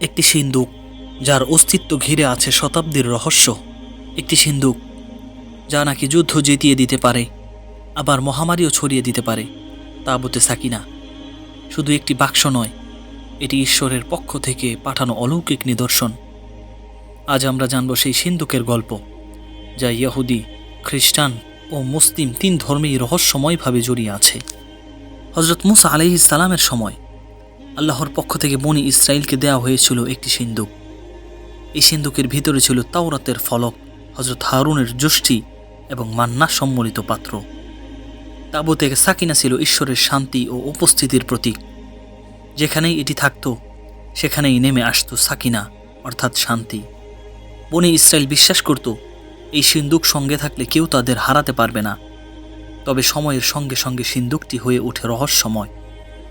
একটি সিন্দুক যার অস্তিত্ব ঘিরে আছে শতাব্দীর রহস্য। একটি সিন্দুক যা নাকি যুদ্ধ জিতিয়ে দিতে পারে, আবার মহামারীও ছড়িয়ে দিতে পারে তাবুতে সাকিনা। শুধু একটি বাক্স নয়, এটি ঈশ্বরের পক্ষ থেকে পাঠানো অলৌকিক নিদর্শন। আজ আমরা জানব সেই সিন্ধুকের গল্প, যা ইয়াহুদি খ্রিস্টান ও মুসলিম তিন ধর্মেই রহস্যময়ভাবে জড়িয়ে আছে। হজরত মুসা আলাইহি সালামের সময় আল্লাহর পক্ষ থেকে বনি ইসরায়েলকে দেওয়া হয়েছিল একটি সিন্ধুক। এই সিন্ধুকের ভিতরে ছিল তাওরাতের ফলক হজরত হারুনের যষ্টি এবং মান্না সম্মিলিত পাত্র। তাবুতে সাকিনা ছিল ঈশ্বরের শান্তি ও উপস্থিতির প্রতীক। যেখানেই এটি থাকত, সেখানেই নেমে আসতো সাকিনা, অর্থাৎ শান্তি। বনি ইসরায়েল বিশ্বাস করত, এই সিন্দুক সঙ্গে থাকলে কেউ তাদের হারাতে পারবে না। তবে সময়ের সঙ্গে সঙ্গে সিন্দুকটি হয়ে ওঠে রহস্যময়।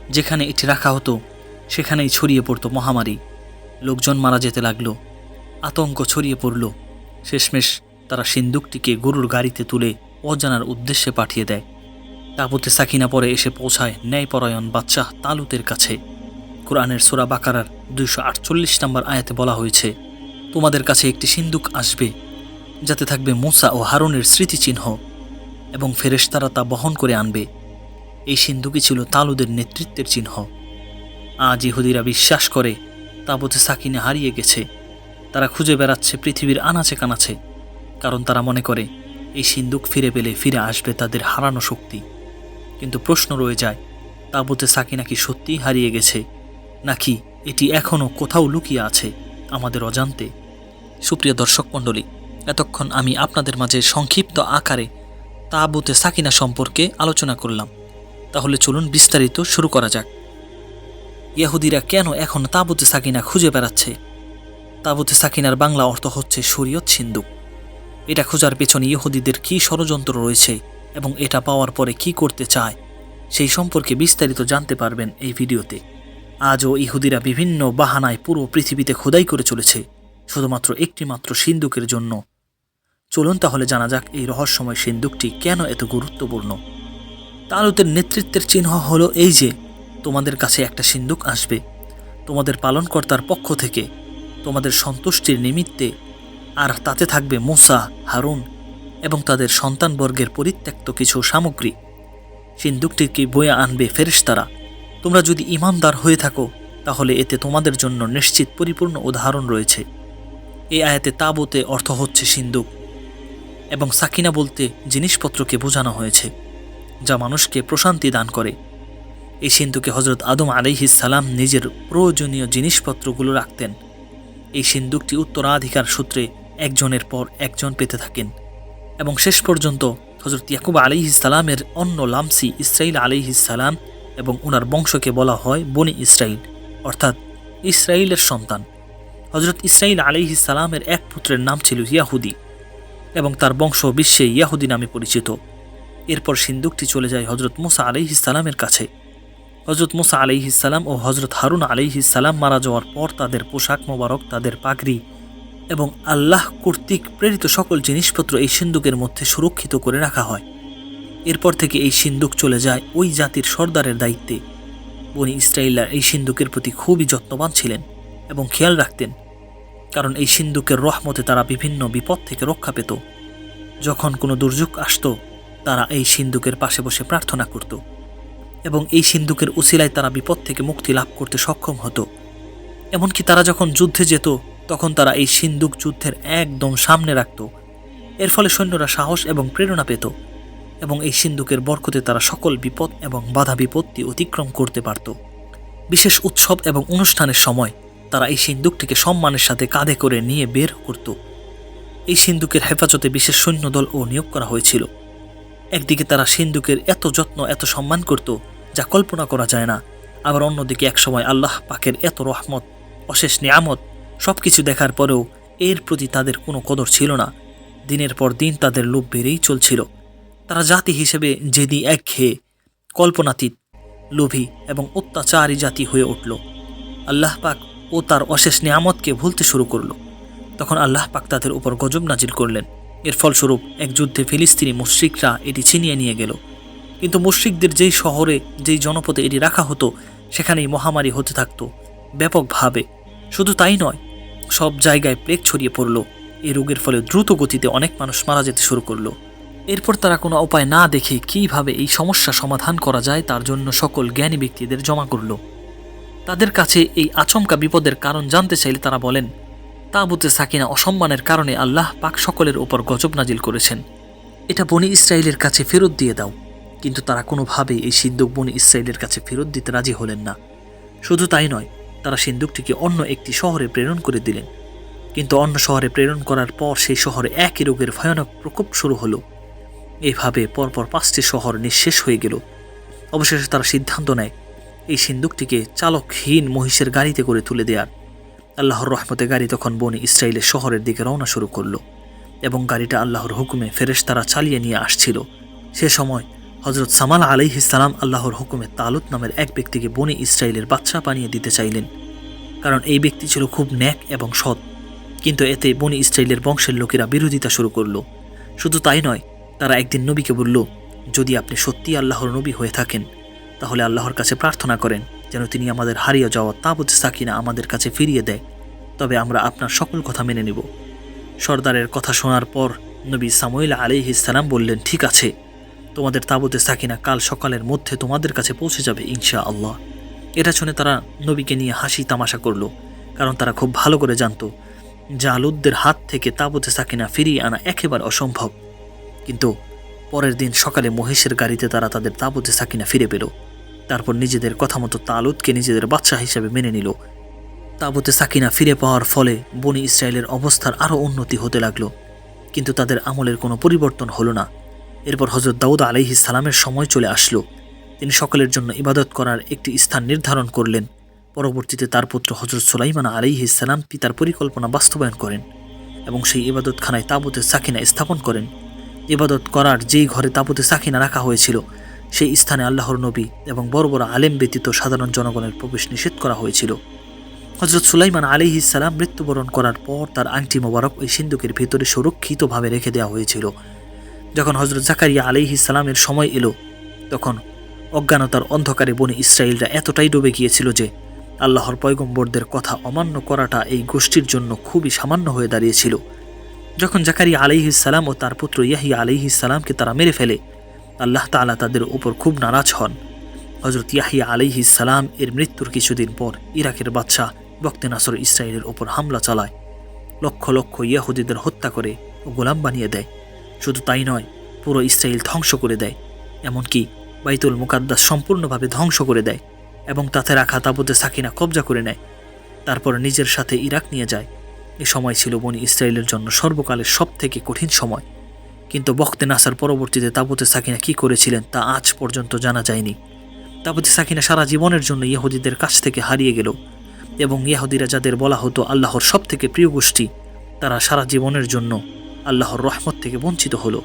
যেখানে এটি রাখা হতো, সেখানেই ছড়িয়ে পড়ত মহামারী। লোকজন মারা যেতে লাগল, আতঙ্ক ছড়িয়ে পড়ল। শেষমেশ তারা সিন্দুকটিকে গরুর গাড়িতে তুলে অজানার উদ্দেশ্যে পাঠিয়ে দেয়। তাবুতে সাকিনা পরে এসে পৌঁছায় ন্যায়পরায়ণ বাচ্চা তালুতের কাছে। কোরআনের সোরা বাকারার দুইশো আটচল্লিশ নম্বর আয়াতে বলা হয়েছে, তোমাদের কাছে একটি সিন্দুক আসবে, যাতে থাকবে মুসা ও হারুনের স্মৃতিচিহ্ন এবং ফেরেশতারা তা বহন করে আনবে। এই সিন্ধুকই ছিল তালুদের নেতৃত্বের চিহ্ন। আজ ইহুদিরা বিশ্বাস করে তাবুতে সাকিনে হারিয়ে গেছে। তারা খুঁজে বেড়াচ্ছে পৃথিবীর আনাচে কানাচে, কারণ তারা মনে করে, এই সিন্দুক ফিরে পেলে ফিরে আসবে তাদের হারানো শক্তি। কিন্তু প্রশ্ন রয়ে যায় তাবুতে সাকিনা কি সত্যিই হারিয়ে গেছে? নাকি এটি এখনও কোথাও লুকিয়ে আছে আমাদের অজান্তে? সুপ্রিয় দর্শক মণ্ডলী, এতক্ষণ আমি আপনাদের মাঝে সংক্ষিপ্ত আকারে তাবুতে সাকিনা সম্পর্কে আলোচনা করলাম। তাহলে চলুন বিস্তারিত শুরু করা যাক। ইয়াহুদিরা কেন এখন তাবুতে সাকিনা খুঁজে বেড়াচ্ছে? তাবুতে সাকিনার বাংলা অর্থ হচ্ছে শরীয়ত সিন্ধুক এটা খোঁজার পেছনে ইহুদিদের কী ষড়যন্ত্র রয়েছে এবং এটা পাওয়ার পরে কি করতে চায়, সেই সম্পর্কে বিস্তারিত জানতে পারবেন এই ভিডিওতে। আজও ইহুদিরা বিভিন্ন বাহানায় পুরো পৃথিবীতে খোদাই করে চলেছে, শুধুমাত্র একটি মাত্র সিন্দুকের জন্য। চলুন তাহলে জানা যাক এই রহস্যময় সিন্দুকটি কেন এত গুরুত্বপূর্ণ। তালুতের নেতৃত্বের চিহ্ন হলো এই যে, তোমাদের কাছে একটা সিন্দুক আসবে। তোমাদের পালনকর্তার পক্ষ থেকে তোমাদের সন্তুষ্টির নিমিত্তে আর তাতে থাকবে মুসা, হারুন এবং তাদের সন্তানবর্গের পরিত্যক্ত কিছু সামগ্রী। সিন্দুকটিকে বয়ে আনবে ফেরেশতারা? তোমরা যদি ইমানদার হয়ে থাকো, তাহলে এতে তোমাদের জন্য নিশ্চিত পরিপূর্ণ উদাহরণ রয়েছে। এই আয়াতে তাবতে অর্থ হচ্ছে সিন্দুক এবং সাকিনা বলতে জিনিসপত্রকে বোঝানো হয়েছে। যা মানুষকে প্রশান্তি দান করে। এই সিন্ধুকে হজরত আদম সালাম নিজের প্রয়োজনীয় জিনিসপত্রগুলো রাখতেন। এই সিন্দুকটি উত্তরাধিকার সূত্রে একজনের পর একজন পেতে থাকেন এবং শেষ পর্যন্ত হজরত ইয়াকুব সালামের অন্য লামসি ইসরাইল সালাম এবং ওনার বংশকে বলা হয় বনি ইসরাইল, অর্থাৎ ইসরাইলের সন্তান। হজরত ইসরাইল সালামের এক পুত্রের নাম ছিল ইয়াহুদি এবং তার বংশ বিশ্বে ইয়াহুদি নামে পরিচিত। এরপর সিন্দুকটি চলে যায় হজরত মুসা আলিহিস সালামের কাছে। হজরত মুসা আলিহিসাল্লাম ও হজরত হারুন আলিহিসাল্লাম মারা যাওয়ার পর তাদের পোশাক মোবারক, তাদের পাগড়ি এবং আল্লাহ কর্তৃক প্রেরিত সকল জিনিসপত্র এই সিন্দুকের মধ্যে সুরক্ষিত করে রাখা হয়। এরপর থেকে এই সিন্দুক চলে যায় ওই জাতির সর্দারের দায়িত্বে। বনি ইসরাইল্লা এই সিন্দুকের প্রতি খুবই যত্নবান ছিলেন এবং খেয়াল রাখতেন, কারণ এই সিন্দুকের রহমতে তারা বিভিন্ন বিপদ থেকে রক্ষা পেত। যখন কোনো দুর্যোগ আসত তারা এই সিন্দুকের পাশে বসে প্রার্থনা করত এবং এই সিন্ধুকের উসিলায় তারা বিপদ থেকে মুক্তি লাভ করতে সক্ষম হতো। এমনকি তারা যখন যুদ্ধে যেত, তখন তারা এই সিন্ধুক যুদ্ধের একদম সামনে রাখত। এর ফলে সৈন্যরা সাহস এবং প্রেরণা পেত এবং এই সিন্ধুকের বরকতে তারা সকল বিপদ এবং বাধা বিপত্তি অতিক্রম করতে পারত। বিশেষ উৎসব এবং অনুষ্ঠানের সময় তারা এই সিন্ধুকটিকে সম্মানের সাথে কাঁধে করে নিয়ে বের করত। এই সিন্ধুকের হেফাজতে বিশেষ সৈন্যদল ও নিয়োগ করা হয়েছিল। একদিকে তারা সিন্ধুকের এত যত্ন, এত সম্মান করত, যা কল্পনা করা যায় না। আবার অন্যদিকে একসময় আল্লাহ পাকের এত রহমত, অশেষ নিয়ামত সব কিছু দেখার পরেও এর প্রতি তাদের কোনো কদর ছিল না। দিনের পর দিন তাদের লোভ বেড়েই চলছিল। তারা জাতি হিসেবে যেদি একঘেয়ে, কল্পনাতীত, লোভী এবং অত্যাচারী জাতি হয়ে উঠল। আল্লাহ পাক ও তার অশেষ নিয়ামতকে ভুলতে শুরু করল। তখন আল্লাহ পাক তাদের উপর গজব নাজিল করলেন। এর ফলস্বরূপ এক যুদ্ধে ফিলিস্তিনি মুশ্রিকরা এটি ছিনিয়ে নিয়ে গেল। কিন্তু মুশ্রিকদের যেই শহরে, যেই জনপদে এটি রাখা হতো, সেখানেই মহামারী হতে থাকতো। ব্যাপকভাবে। শুধু তাই নয়, সব জায়গায় প্লেগ ছড়িয়ে পড়ল। এই রোগের ফলে দ্রুত গতিতে অনেক মানুষ মারা যেতে শুরু করল। এরপর তারা কোনো উপায় না দেখে কীভাবে এই সমস্যা সমাধান করা যায় তার জন্য সকল জ্ঞানী ব্যক্তিদের জমা করল। তাদের কাছে এই আচমকা বিপদের কারণ জানতে চাইলে তারা বলেন তাবুতে সাকিনা অসম্মানের কারণে আল্লাহ পাক সকলের ওপর গজব নাজিল করেছেন। এটা বনি ইসরায়েলের কাছে ফেরত দিয়ে দাও। কিন্তু তারা কোনোভাবেই এই সিন্দুক বনি ইসরায়েলের কাছে ফেরত দিতে রাজি হলেন না। শুধু তাই নয়, তারা সিন্দুকটিকে অন্য একটি শহরে প্রেরণ করে দিলেন। কিন্তু অন্য শহরে প্রেরণ করার পর সেই শহরে একই রোগের ভয়ানক প্রকোপ শুরু হলো। এইভাবে পরপর পাঁচটি শহর নিঃশেষ হয়ে গেল। অবশেষে তারা সিদ্ধান্ত নেয়, এই সিন্দুকটিকে চালকহীন মহিষের গাড়িতে করে তুলে দেওয়ার আল্লাহর রহমতে গাড়ি তখন বনি ইসরায়েলের শহরের দিকে রওনা শুরু করল এবং গাড়িটা আল্লাহর হুকুমে ফেরেশ তারা চালিয়ে নিয়ে আসছিল। সে সময় হজরত সামাল আলাইহ ইসলাম আল্লাহর হুকুমে তালুত নামের এক ব্যক্তিকে বনি ইসরায়েলের বাচ্চা বানিয়ে দিতে চাইলেন। কারণ এই ব্যক্তি ছিল খুব ন্যাক এবং সৎ। কিন্তু এতে বনি ইসরায়েলের বংশের লোকেরা বিরোধিতা শুরু করল। শুধু তাই নয়, তারা একদিন নবীকে বলল, যদি আপনি সত্যি আল্লাহর নবী হয়ে থাকেন, তাহলে আল্লাহর কাছে প্রার্থনা করেন। যেন তিনি আমাদের হারিয়ে যাওয়া তাবুত সাকিনা আমাদের কাছে ফিরিয়ে দেয়। তবে আমরা আপনার সকল কথা মেনে নেব। সর্দারের কথা শোনার পর নবী সামুইল আলিহ ইসালাম বললেন, ঠিক আছে। তোমাদের তাবুতে সাকিনা কাল সকালের মধ্যে তোমাদের কাছে পৌঁছে যাবে ইনশা আল্লাহ এটা শুনে তারা নবীকে নিয়ে হাসি তামাশা করল, কারণ তারা খুব ভালো করে জানতো, জালুদদের হাত থেকে তাবুতে সাকিনা ফিরিয়ে আনা একেবারে অসম্ভব। কিন্তু পরের দিন সকালে মহিষের গাড়িতে তারা তাদের তাবুতে সাকিনা ফিরে পেল। তারপর নিজেদের কথা মতো তালুদকে নিজেদের বাচ্চা হিসেবে মেনে নিল। তাবুতে সাকিনা ফিরে পাওয়ার ফলে বনি ইসরায়েলের অবস্থার আরও উন্নতি হতে লাগল। কিন্তু তাদের আমলের কোনো পরিবর্তন হলো না। এরপর হজরত দাউদ আলাইহি সালামের সময় চলে আসলো। তিনি সকলের জন্য ইবাদত করার একটি স্থান নির্ধারণ করলেন। পরবর্তীতে তার পুত্র হজরত সুলাইমান আলাইহি সালাম পিতার পরিকল্পনা বাস্তবায়ন করেন এবং সেই ইবাদতখানায় তাবুতে সাকিনা স্থাপন করেন। ইবাদত করার যেই ঘরে তাবুতে সাকিনা রাখা হয়েছিল সেই স্থানে আল্লাহর নবী এবং বড় বড় আলেম ব্যতীত সাধারণ জনগণের প্রবেশ নিষেধ করা হয়েছিল। হজরত সুলাইমান আলী ইসালাম মৃত্যুবরণ করার পর তার আংটি মোবারক ওই সিন্ধুকের ভেতরে সুরক্ষিতভাবে রেখে দেওয়া হয়েছিল। যখন হজরত জাকারিয়া আলী ইসালামের সময় এলো, তখন অজ্ঞানতার অন্ধকারে বনে ইসরায়েলরা এতটাই ডুবে গিয়েছিল যে আল্লাহর পয়গম্বরদের কথা অমান্য করাটা এই গোষ্ঠীর জন্য খুবই সামান্য হয়ে দাঁড়িয়েছিল। যখন জাকারিয়া আলাইহিসাল্লাম ও তার পুত্র ইয়াহিয়া আলাইহিসাল্লামকে তারা মেরে ফেলে আল্লাহ তালা তাদের উপর খুব নারাজ হন। হজরত ইয়াহিয়া আলাইহিসাল্লাম এর মৃত্যুর কিছুদিন পর ইরাকের বাদশাহ বক্তে নাসর ইসরায়েলের ওপর হামলা চালায়। লক্ষ লক্ষ ইয়াহুদিদের হত্যা করে ও গোলাম বানিয়ে দেয়। শুধু তাই নয়, পুরো ইসরায়েল ধ্বংস করে দেয়। এমনকি বাইতুল মুকাদ্দাস সম্পূর্ণভাবে ধ্বংস করে দেয় এবং তাতে রাখা তাবুতে সাকিনা কবজা করে নেয়। তারপর নিজের সাথে ইরাক নিয়ে যায়। এ সময় ছিল বনি ইসরায়েলের জন্য সর্বকালের সব থেকে কঠিন সময়। কিন্তু বখতে নাসার পরবর্তীতে তাবুতে সাকিনা কি করেছিলেন তা আজ পর্যন্ত জানা যায়নি। তাবুতে সাকিনা সারা জীবনের জন্য ইহুদিদের কাছ থেকে হারিয়ে গেল এবং ইয়াহুদিরা যাদের বলা হতো আল্লাহর সব থেকে প্রিয় গোষ্ঠী, তারা সারা জীবনের জন্য আল্লাহর রহমত থেকে বঞ্চিত হলো।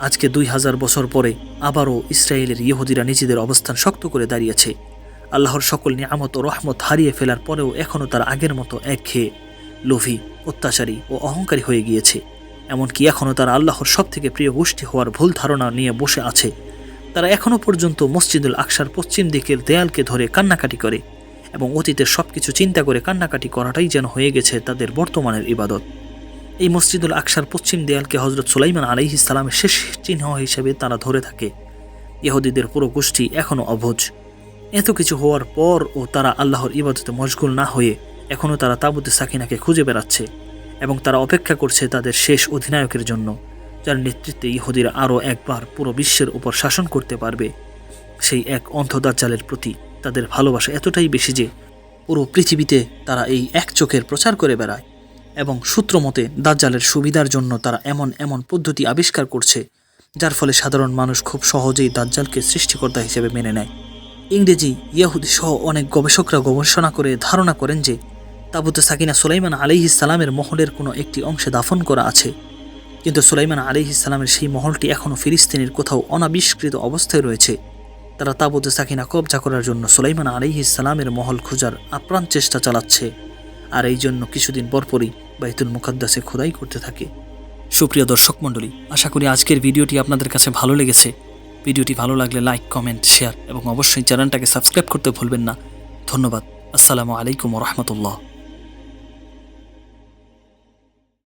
আজকে দুই হাজার বছর পরে আবারও ইসরায়েলের ইহুদিরা নিজেদের অবস্থান শক্ত করে দাঁড়িয়েছে। আল্লাহর সকল নিয়ামত ও রহমত হারিয়ে ফেলার পরেও এখনও তার আগের মতো একঘেয়ে লোভী, অত্যাচারী ও অহংকারী হয়ে গিয়েছে। এমনকি এখনও তারা আল্লাহর সব থেকে প্রিয় গোষ্ঠী হওয়ার ভুল ধারণা নিয়ে বসে আছে। তারা এখনও পর্যন্ত মসজিদুল আকসার পশ্চিম দিকের দেয়ালকে ধরে কান্নাকাটি করে এবং অতীতের সব কিছু চিন্তা করে কান্নাকাটি করাটাই যেন হয়ে গেছে তাদের বর্তমানের ইবাদত। এই মসজিদুল আকসার পশ্চিম দেয়ালকে হজরত সুলাইমান আলাইহ ইসলামের শেষ চিহ্ন হিসেবে তারা ধরে থাকে। ইহুদিদের পুরো গোষ্ঠী এখনও অভোজ এত কিছু হওয়ার পর ও তারা আল্লাহর ইবাদতে মশগুল না হয়ে এখনও তারা তাবুতে সাকিনাকে খুঁজে বেড়াচ্ছে। এবং তারা অপেক্ষা করছে তাদের শেষ অধিনায়কের জন্য, যার নেতৃত্বে ইহুদিরা আরও একবার পুরো বিশ্বের উপর শাসন করতে পারবে। সেই এক অন্ধদাজ্জালের প্রতি তাদের ভালোবাসা এতটাই বেশি যে পুরো পৃথিবীতে তারা এই এক চোখের প্রচার করে বেড়ায় এবং সূত্রমতে দাজ্জালের সুবিধার জন্য তারা এমন এমন পদ্ধতি আবিষ্কার করছে, যার ফলে সাধারণ মানুষ খুব সহজেই দাজ্জালকে সৃষ্টিকর্তা হিসেবে মেনে নেয়। ইংরেজি ইয়াহুদি সহ অনেক গবেষকরা গবেষণা করে ধারণা করেন যে তাবুতে সাকিনা সুলাইমান আলিহি সালামের মহলের কোনো একটি অংশে দাফন করা আছে। কিন্তু সুলাইমান আলিহি সালামের সেই মহলটি এখনও ফিলিস্তিনের কোথাও অনাবিষ্কৃত অবস্থায় রয়েছে। তারা তাবুতে সাকিনা কবজা করার জন্য সুলাইমান আলিহি সালামের মহল খোঁজার আপ্রাণ চেষ্টা চালাচ্ছে। আর এই জন্য কিছুদিন পরপরই বাইতুল মুকাদ্দাসে খোদাই করতে থাকে। সুপ্রিয় দর্শক মণ্ডলী, আশা করি আজকের ভিডিওটি আপনাদের কাছে ভালো লেগেছে। ভিডিওটি ভালো লাগলে লাইক, কমেন্ট, শেয়ার এবং অবশ্যই চ্যানেলটাকে সাবস্ক্রাইব করতে ভুলবেন না। ধন্যবাদ। আসসালামু আলাইকুম রহমতুল্লাহ।